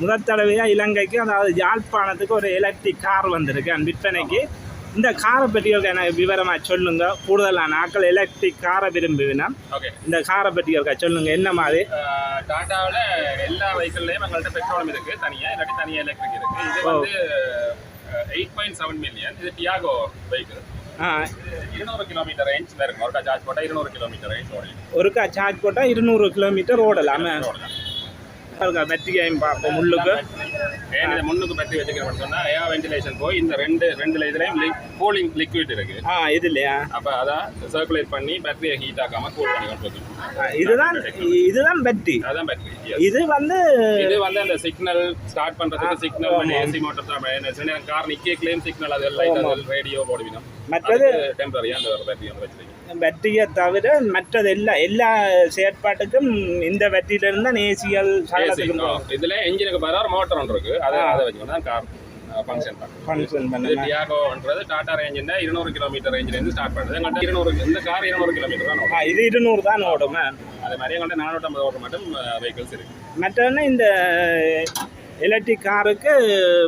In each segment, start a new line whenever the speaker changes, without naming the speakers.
முதல் தடவையாக இலங்கைக்கு அதாவது யாழ்ப்பாணத்துக்கு ஒரு எலக்ட்ரிக் கார் வந்திருக்கு விற்பனைக்கு. இந்த காரை பற்றி எனக்கு விவரமாக சொல்லுங்க. கூடுதலான ஆட்கள் எலக்ட்ரிக் காரை விரும்புவினா
ஓகே
இந்த காரை பற்றி இருக்கா சொல்லுங்க. என்ன மாதிரி?
டாட்டாவில் எல்லா வெஹிக்கிள்லையும் எங்கள்கிட்ட பெட்ரோலும் இருக்கு தனியாக இல்லாட்டி தனியாக எலக்ட்ரிக் இருக்கு. இது வந்து எயிட் பாயிண்ட் செவன் மில்லியன் இது டியாகோ வெஹிக்கிள் இருநூறு கிலோமீட்டர் ரேஞ்ச் இருக்கும். ஒருக்கா சார்ஜ் போட்டால் இருநூறு கிலோமீட்டர் ரேஞ்ச் ஓடிடும்.
ஒருக்கா சார்ஜ் போட்டால் இருநூறு கிலோமீட்டர் ஓடலாமே. இருக்கா வெற்றிகையும் பார்ப்போம் உள்ளுக்கு
ஏன் இதை முன்னுக்கு பற்றி வச்சுக்கிறோம்னு சொன்னால் ஏர் வென்டிலேஷன் போய் இந்த ரெண்டு ரெண்டு இதுலேயும் கூலிங் லிக்விட் இருக்கு.
ஆ இது இல்லையா?
அப்போ அதான் சர்க்குலேட் பண்ணி பேட்டரியை ஹீட் ஆக்காம கூல் பண்ணி கொண்டு
இதுதான் இதுதான் பேட்டரி
அதான் பேட்டரி
இது வந்து
இது வந்து அந்த சிக்னல் ஸ்டார்ட் பண்றதுக்கு சிக்னல் பண்ணி ஏசி மோட்டர் தான் கார் நிக்கே கிளேம் சிக்னல் அது அது ரேடியோ போடுவினோம்
மற்றது
டெம்பரரி அந்த ஒரு பேட்டரி வச்சிருக்கீங்க.
பேட்டரியை தவிர மற்றது எல்லா எல்லா செயற்பாட்டுக்கும் இந்த பேட்டரியிலிருந்து தான் ஏசிகள்
ஏசி
சகலத்துக்கும்
இதுல இன்ஜினுக்கு பதிலாக மோட்டர் ஒன்று இருக்கு. அதை அதை வச்சுக்கணும் தான் கார் ஃபங்க்ஷன்
ஃபங்க்ஷன் பண்ணலாம்.
டியாகோன்றது டாடா ரேஞ்சுன்னா இருநூறு கிலோமீட்டர் ரேஞ்சில இருந்து ஸ்டார்ட் பண்ணுது எங்கள்கிட்ட இருநூறு இந்த கார் இருநூறு கிலோமீட்டர் தான்
இது இருநூறு தான் ஓடும்
அதே மாதிரி எங்கள்கிட்ட நானூற்றம்பது ஓட்ட மட்டும் வெஹிக்கிள்ஸ் இருக்கு.
மற்றொன்று இந்த எலக்ட்ரிக் காருக்கு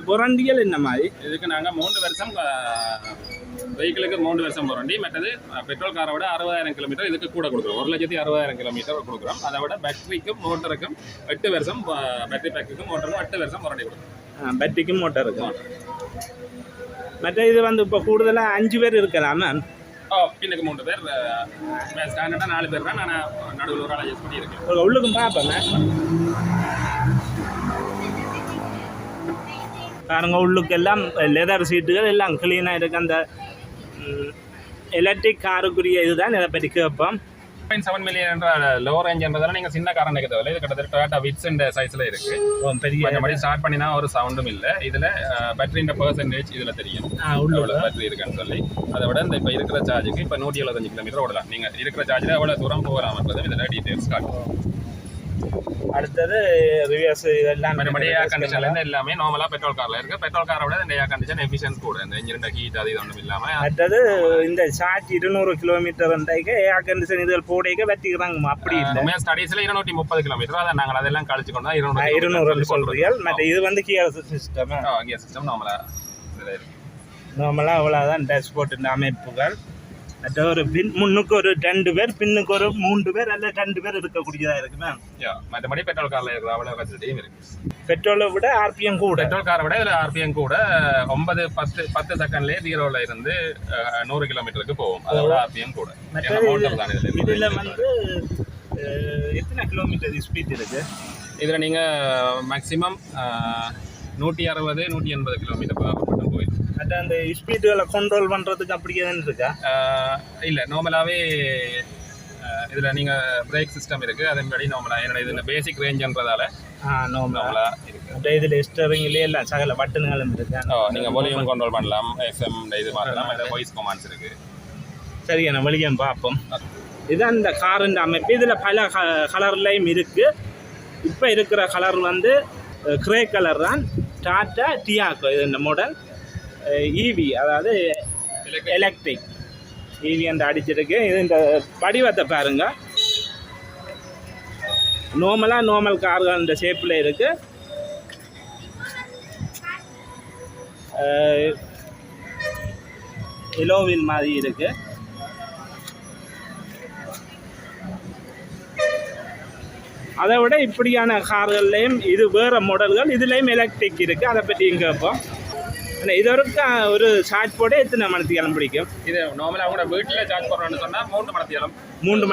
புரண்டியல் என்ன மாதிரி?
இதுக்கு நாங்கள் மூன்று வருஷம் வெஹிக்கிளுக்கு மூன்று வருஷம் வாரண்டி மற்றது பெட்ரோல் காரை விட அறுபதாயிரம் கிலோமீட்டர் இதுக்கு கூட கொடுக்குறோம். ஒரு லட்சத்தி அறுபதாயிரம் கிலோமீட்டர் கொடுக்குறோம். அதை விட பேட்டரிக்கும் மோட்டருக்கும் எட்டு வருஷம் பேட்டரி பேக்குக்கும் மோட்டருக்கும் எட்டு வருஷம் வாரண்டி கொடுக்குறோம்.
பேட்டரிக்கும் மோட்டர் இருக்கு மற்ற இது வந்து இப்போ கூடுதலாக அஞ்சு பேர் இருக்கலாமா
ஓ பின்னுக்கு மூன்று பேர் ஸ்டாண்டர்டாக நாலு பேர் தான் நான் நடுவில் ஒரு அட்ஜஸ்ட் பண்ணியிருக்கேன்.
உள்ளுக்கும் பார்ப்பேங்க பாருங்க உள்ளுக்கெல்லாம் லெதர் சீட்டுகள் எல்லாம் க்ளீனாக இருக்கு. அந்த எலக்ட்ரிக் காருக்குரிய இதுதான். இதை பற்றி கேட்போம்.
பாயிண்ட் செவன் மில்லியன் என்ற லோ ரேஞ்ச்ன்றதால நீங்கள் சின்ன காரம் நினைக்க தேவையில்ல. இது கிட்டத்தட்ட டொயாட்டா விட்ஸ் இந்த சைஸில் இருக்கு.
ஓ, பெரிய
மற்றபடி ஸ்டார்ட் பண்ணினா ஒரு சவுண்டும் இல்லை. இதில் பேட்டரின்ற பர்சன்டேஜ் இதில் தெரியும்.
உள்ள
பேட்டரி இருக்குன்னு சொல்லி. அதை விட இந்த இப்போ இருக்கிற சார்ஜுக்கு இப்போ நூற்றி எழுபத்தஞ்சு கிலோமீட்டர் ஓடலாம். நீங்கள் இருக்கிற சார்ஜில் எவ்வளோ தூரம் போகலாம்ன்றது இதில் டீட்டெயில்ஸ் காட்டும்
அடுத்தது ரிவர்ஸ் இதெல்லாம்
மற்றபடி ஏர் கண்டிஷன்லேருந்து எல்லாமே நார்மலாக பெட்ரோல் காரில் இருக்குது பெட்ரோல் காரை விட இந்த ஏர் கண்டிஷன் எஃபிஷியன்ஸ் கூட. இந்த இன்ஜின் ஹீட் அது இது ஒன்றும் இல்லாமல்
அடுத்தது இந்த சார்ஜ் இருநூறு கிலோமீட்டர் வந்தாக்க ஏர் கண்டிஷன் இதுகள் போடைக்க வெட்டிக்கிறாங்க அப்படி இல்லை.
ஸ்டடீஸில் இருநூற்றி முப்பது கிலோமீட்டர் அதை நாங்கள் அதெல்லாம் கழிச்சு கொண்டு இருநூறு
இருநூறு சொல்றீங்க மற்ற இது வந்து கியர் சிஸ்டம்
கியர் சிஸ்டம் நார்மலாக இதில்
நார்மலாக அவ்வளோதான் டேஷ்போர்ட் இந்த அமைப்புகள். மற்ற ஒரு பின் முன்னுக்கு ஒரு ரெண்டு பேர் பின்னுக்கு ஒரு மூன்று பேர் அல்ல ரெண்டு பேர் இருக்கக்கூடியதாக இருக்கு மேம்
யா மற்றபடி பெட்ரோல் காரில் இருக்கிற அவ்வளோ ஃபெசிலிட்டியும் இருக்குது
பெட்ரோலை விட ஆர்பிஎம் கூட.
பெட்ரோல் காரை விட இதில் ஆர்பிஎம் கூட ஒன்பது பத்து பத்து செகண்ட்லேயே ஜீரோவில் இருந்து நூறு கிலோமீட்டருக்கு போகும். அதோட ஆர்பிஎம் கூட. இதில்
வந்து எத்தனை கிலோமீட்டர் ஸ்பீட் இருக்கு?
இதில் நீங்கள் மேக்ஸிமம் நூற்றி அறுபது நூற்றி எண்பது கிலோமீட்டர்
மற்ற அந்த ஸ்பீடுகளை கண்ட்ரோல் பண்ணுறதுக்கு அப்படியே தான் இருக்கா?
இல்லை நார்மலாகவே இதில் நீங்கள் பிரேக் சிஸ்டம் இருக்குது அதன்படி நார்மலாக என்னோட இது பேசிக் ரேஞ்சுன்றதால
நார்மலாக
இருக்குது
இதில் ஸ்டரிங்லேயே எல்லாம் சகல பட்டன்களும் இருக்கு?
ஓ நீங்கள் வால்யூம் கண்ட்ரோல் பண்ணலாம். எஃப்எம் இது மாற்றலாம் இந்த வாய்ஸ் கமாண்ட்ஸ் இருக்குது
சரி நான் வெளியே பார்ப்போம். இதுதான் இந்த காரின் அமைப்பு. இதில் பல க கலர்லையும் இருக்குது இப்போ இருக்கிற கலர் வந்து கிரே கலர் தான். டாட்டா டியாக்கோ இது இந்த மாடல் ஈவி அதாவது எலக்ட்ரிக் ஈவி அந்த அடிச்சிருக்கு. இது இந்த படிவத்தை பாருங்க. நார்மலாக நார்மல் கார்கள் இந்த ஷேப்பில் இருக்குது இலோவில் மாதிரி இருக்குது அதை விட இப்படியான கார்கள்லையும் இது வேறு மாடல்கள் இதுலேயும் எலக்ட்ரிக் இருக்குது அதை பற்றியும் கேட்போம்? ஆனால் இது வரைக்கும் ஒரு சார்ஜ் போட எத்தனை மணிக்கு கிளம்ப பிடிக்கும்
இது நார்மலாக கூட வீட்டில் சார்ஜ் பண்ணுறோன்னு சொன்னால் மூன்று மணி
மூன்று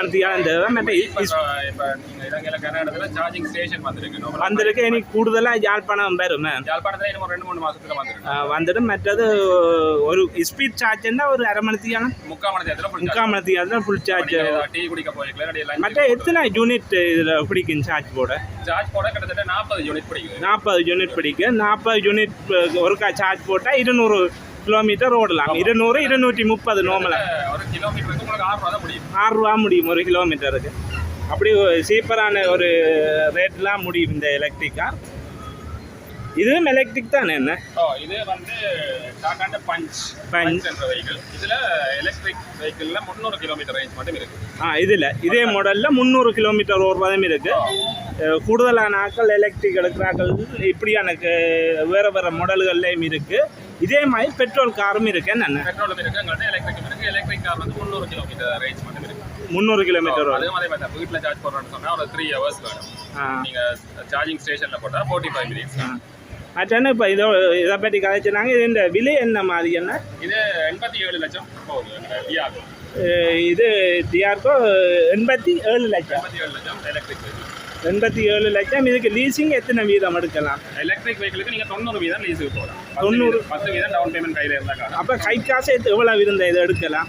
இலங்கையில் கர்நாடகத்தில் சார்ஜிங் ஸ்டேஷன் வந்திருக்கு.
வந்திருக்கு. இனி கூடுதலாக யாழ்ப்பாணம் வருமே
யாழ்ப்பாணத்தில் இன்னும் ரெண்டு மூணு வந்துருக்கு.
ஆஹ் வந்துடும் மற்றது ஒரு ஸ்பீட் சார்ஜ்னா ஒரு அரை மணித்தியான
முக்கால் மணி நேரத்தில்.
முக்கால் மணித்தியான ஃபுல் சார்ஜ்
டீ குடிக்க இடையில
மற்ற எத்தனை யூனிட் இதில் பிடிக்கும் சார்ஜ் போட?
சார்ஜ் போட கிட்டத்தட்ட நாற்பது யூனிட் பிடிக்குது.
நாற்பது யூனிட் பிடிக்கும் நாற்பது யூனிட் ஒருக்கா சார்ஜ் போட்டால் இருநூறு கிலோமீட்டர் ஓடலாம் இருநூறு இருநூற்றி முப்பது
உங்களுக்கு ஆறு ரூபா முடியும்.
ஒரு கிலோமீட்டருக்கு அப்படி சீப்பரான ஒரு ரேட்லாம் முடியும் இந்த எலக்ட்ரிக் கார் இதுவும் எலக்ட்ரிக் தானே என்ன?
இது வந்து டாட்டாண்ட பஞ்ச். பஞ்ச் என்ற வெஹிக்கிள் இதுல எலக்ட்ரிக் வெஹிக்கிள்ல முந்நூறு கிலோமீட்டர் ரேஞ்ச் மட்டும் இருக்கு.
ஆ இதில். இதே மாடலில் முந்நூறு கிலோமீட்டர் ஓடுறதும் இருக்குது கூடுதலான ஆக்கள் எலக்ட்ரிக் எடுக்கிறாக்கள் இப்படியான வேறு வேறு மாடல்கள்லேயும் இருக்குது இதே மாதிரி பெட்ரோல் காரும் இருக்கு. என்னென்ன?
பெட்ரோலும் இருக்கு. எங்கள்கிட்ட எலக்ட்ரிக் இருக்கு. எலக்ட்ரிக் கார் வந்து முந்நூறு கிலோமீட்டர் ரேஞ்ச் மட்டும் இருக்கு.
முந்நூறு கிலோமீட்டர்
அதே மாதிரி தான் வீட்டில் சார்ஜ் போடுறோம்னு சொன்னா ஒரு த்ரீ ஹவர்ஸ் வேணும்.
ஆ.
நீங்க சார்ஜிங் ஸ்டேஷன்ல போட்டா ஃபோர்ட்டி ஃபைவ் மினிட்ஸ்
அச்சா இப்போ இதோ இதை பற்றி கதைச்சினாங்க. இந்த விலை என்ன மாதிரி? என்ன?
இது எண்பத்தி ஏழு லட்சம். போகுது
இது டிஆர்கோ எண்பத்தி ஏழு லட்சம்.
எண்பத்தி ஏழு லட்சம் எலக்ட்ரிக்
எண்பத்தி ஏழு லட்சம். இதுக்கு லீசிங் எத்தனை வீதம் எடுக்கலாம்?
எலக்ட்ரிக் வெஹிக்கிளுக்கு நீங்க தொண்ணூறு வீதம் லீஸுக்கு போகலாம்.
தொண்ணூறு.
பத்து வீதம் டவுன் பேமெண்ட் கையில இருந்தா காணும்.
அப்போ கை காசு எவ்வளோ இருந்த இதை எடுக்கலாம்?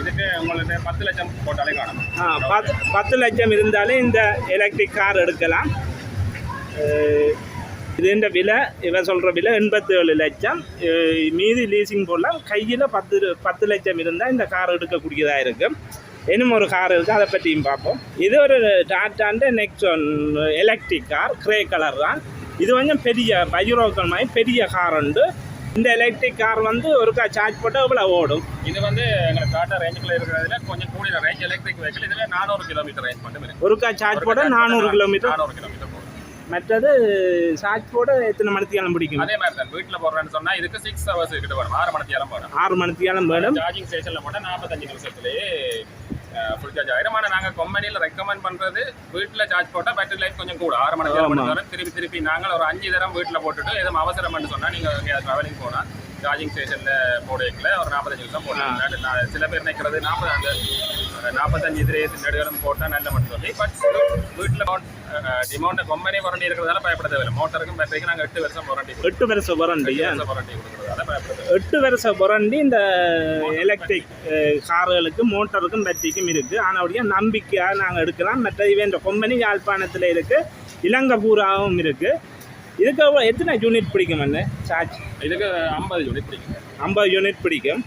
இதுக்கு உங்களுக்கு பத்து லட்சம் போட்டாலே காணும்.
ஆ பத்து பத்து லட்சம் இருந்தாலே இந்த எலக்ட்ரிக் கார் எடுக்கலாம். இதுன்ற விலை இவன் சொல்கிற விலை எண்பத்தேழு லட்சம். அஹ் மீதி லீசிங் போடலாம். கையில் பத்து பத்து லட்சம் இருந்தால் இந்த கார் எடுக்கக்கூடியதாக இருக்கும். இன்னும் ஒரு கார் இருக்குது அதை பற்றியும் பார்ப்போம் இது ஒரு டாட்டாண்ட next one electric car grey colour தான் இது கொஞ்சம் பெரிய பைரோக்கள் மாதிரி பெரிய கார் உண்டு இந்த எலக்ட்ரிக் கார் வந்து ஒருக்கா சார்ஜ் போட்டால் இவ்வளோ ஓடும்
இது வந்து எங்களுக்கு டாட்டா ரேஞ்சுக்குள்ள இருக்கிறதுல கொஞ்சம் கூடிய ரேஞ்ச் எலக்ட்ரிக் வெஹிக்கிள் இதுல நானூறு கிலோமீட்டர் ரேஞ்ச் மட்டும்
ஒருக்கா சார்ஜ் போட்டால் நானூறு கிலோமீட்டர்
நானூறு கிலோமீட்டர்
மற்றது சார்ஜ் போட எத்தனை மணித்தியாலம் பிடிக்கும்
அதே மாதிரி தான் வீட்டில் போடுறேன்னு சொன்னா இதுக்கு சிக்ஸ் ஹவர்ஸ் கிட்ட வரும் ஆறு மணி நேரம் போடும்
ஆறு மணித்தியாலம் வேணும்
சார்ஜிங் ஸ்டேஷன்ல போட்டால் நாற்பத்தஞ்சு நிமிஷத்துலேயே ஃபுல் சார்ஜ் ஆயிரும் ஆனால் நாங்கள் கம்பெனியில் ரெக்கமெண்ட் பண்ணுறது வீட்டில் சார்ஜ் போட்டால் பேட்டரி லைஃப் கொஞ்சம் கூட. ஆறு மணி நேரம் மணி நேரம் திருப்பி திருப்பி நாங்கள் ஒரு அஞ்சு தரம் வீட்டில் போட்டுட்டு எதுவும் அவசரம்னு சொன்னால் நீங்கள் ட்ராவலிங் போனால் சார்ஜிங் ஸ்டேஷனில் போட வைக்கல ஒரு நாற்பத்தஞ்சு நிமிஷம் நான் சில பேர் நினைக்கிறது நாற்பது அந்த நாற்பத்தஞ்சு இதுலேயே நடுகளும் போட்டால் நல்ல மட்டும் சொல்லி பட் வீட்டில் டிமௌண்ட் கம்பெனி வாரண்டி இருக்கிறதால பயப்பட தேவையில்லை. மோட்டருக்கும் பேட்டரிக்கும் நாங்கள் எட்டு வருஷம் வாரண்டி
எட்டு வருஷம் வாரண்டி
வருஷம் வாரண்டி கொடுக்குறதால பயப்பட.
எட்டு வருஷம் வாரண்டி இந்த எலக்ட்ரிக் கார்களுக்கும் மோட்டருக்கும் பேட்டரிக்கும் இருக்கு. ஆனபடியாக நம்பிக்கையாக நாங்கள் எடுக்கலாம். மற்ற இவன் இந்த கம்பெனி யாழ்ப்பாணத்தில் இருக்கு. இலங்கை பூராவும் இருக்கு. இதுக்கு எவ்வளவு- எத்தனை யூனிட் பிடிக்கும் என்ன சார்ஜ்
இதுக்கு ஐம்பது யூனிட் பிடிக்கும்.
ஐம்பது யூனிட் பிடிக்கும்.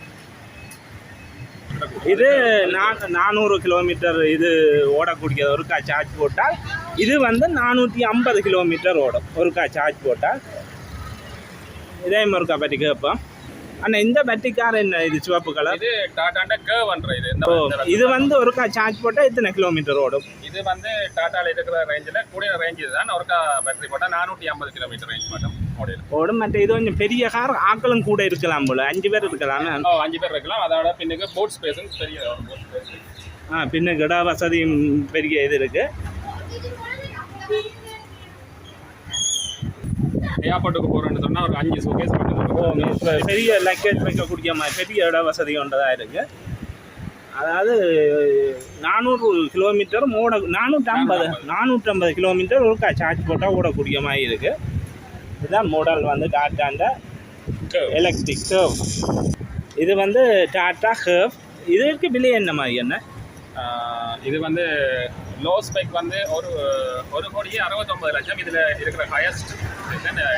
இது நானூறு கிலோமீட்டர் இது ஓடக்கூடிய ஒருக்கா சார்ஜ் போட்டால் இது வந்து நானூற்றி ஐம்பது கிலோமீட்டர் ஓடும். ஒருக்கா சார்ஜ் போட்டால். இதே ஒருக்கா பற்றி கேட்போம். ஆனால் இந்த பேட்டரி கார் என்ன இது சிவப்பு கலர்
இது டாடாண்ட கேர்வன்ற இது. இந்த
இது வந்து ஒருக்கா சார்ஜ் போட்டால் எத்தனை கிலோமீட்டர் ஓடும்?
இது வந்து டாட்டால இருக்கிற ரேஞ்சில் கூடிய ரேஞ்ச் இதுதான். ஒருக்கா பேட்டரி போட்டால் நானூற்றி ஐம்பது கிலோமீட்டர் ரேஞ்ச் மட்டும் ஓடிடும்.
ஓடும். மற்ற இது கொஞ்சம் பெரிய கார் ஆக்களும் கூட இருக்கலாம் போல. அஞ்சு பேர் இருக்கலாமே.
ஓ அஞ்சு பேர் இருக்கலாம். அதோட பின்னுக்கு போட் ஸ்பேஸும் பெரிய space.
ஆ பின்ன கிட வசதியும் பெரிய இது இருக்குது
ஏர்போர்ட்டுக்கு போகிறோன்னு சொன்னால் ஒரு அஞ்சு சூகேஸ்.
இப்ப பெரிய லக்கேஜ் வைக்கக்கூடிய மாதிரி பெரிய இட வசதி கொண்டதாக இருக்கு. அதாவது நானூறு கிலோமீட்டர் ஓட நானூற்றம்பது நானூற்றம்பது. கிலோமீட்டர் ஒருக்கா சார்ஜ் போட்டால் ஓடக்கூடிய மாதிரி இருக்கு. இதுதான் மாடல் வந்து டாட்டாண்ட. எலக்ட்ரிக் கர்வ் இது வந்து டாட்டா கர்வ் இதற்கு விலை என்ன மாதிரி என்ன?
இது வந்து லோ ஸ்பெக் வந்து ஒரு ஒரு கோடியே அறுபத்தொம்பது லட்சம். இதில் இருக்கிற ஹையஸ்ட்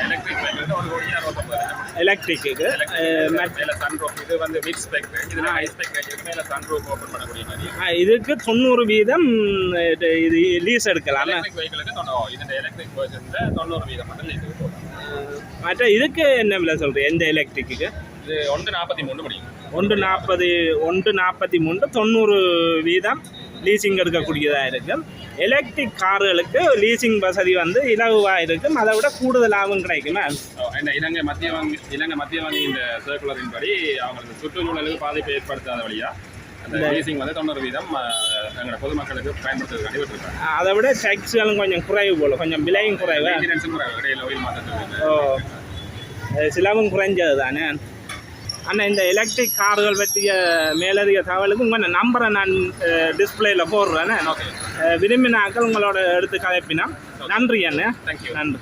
எலக்ட்ரிக் வெஹிக்கிள் ஒரு கோடியே அறுபத்தொம்பது லட்சம்.
எலக்ட்ரிக்கு
மேல சன்ரூஃப் இது வந்து மிட் ஸ்பெக் இதுல ஹை ஸ்பெக் இருக்கு மேல சன்ரூஃப் ஓபன் பண்ணக்கூடிய மாதிரி.
இதுக்கு தொண்ணூறு வீதம் இது லீஸ் எடுக்கலாமா
எலக்ட்ரிக் வெஹிக்கிளுக்கு தொண்ணூறு இந்த எலக்ட்ரிக் வெர்ஷன்ல தொண்ணூறு வீதம் மட்டும் போகலாம்
மற்ற இதுக்கு என்ன விலை சொல்கிறேன் எந்த எலக்ட்ரிக்கு
இது ஒன்று நாற்பத்தி மூணு முடியும்.
ஒன்று நாற்பது ஒன்று நாற்பத்தி மூன்று தொண்ணூறு வீதம். லீசிங் எடுக்கக்கூடியதாக இருக்கும். எலக்ட்ரிக் கார்களுக்கு லீசிங் வசதி வந்து இலகுவாக இருக்கும். அதை விட கூடுதலாகவும் கிடைக்குமா
இந்த இலங்கை மத்திய வங்கி இலங்கை மத்திய வங்கி இந்த சர்க்குலரின் படி அவங்களுக்கு சுற்றுச்சூழலுக்கு பாதிப்பை ஏற்படுத்தாத வழியா அந்த லீசிங் வந்து தொண்ணூறு வீதம் ஆஹ், எங்களோட பொதுமக்களுக்கு விட்டுருக்காங்க
அதை விட டேக்ஸ்களும் கொஞ்சம் குறைவு போல கொஞ்சம் விலையும் குறைவு. ஓ. சிலவும் குறைஞ்சது தானே ஆனால் இந்த எலக்ட்ரிக் கார்கள் பற்றிய மேலதிக தகவலுக்கு உங்கள் நம்பரை நான் டிஸ்பிளேயில் போடுறேன்.
ஓகே
விரும்பினாக்கள் உங்களோட எடுத்து கதைப்பினா நன்றி அண்ணே.
தேங்க்யூ
நன்றி.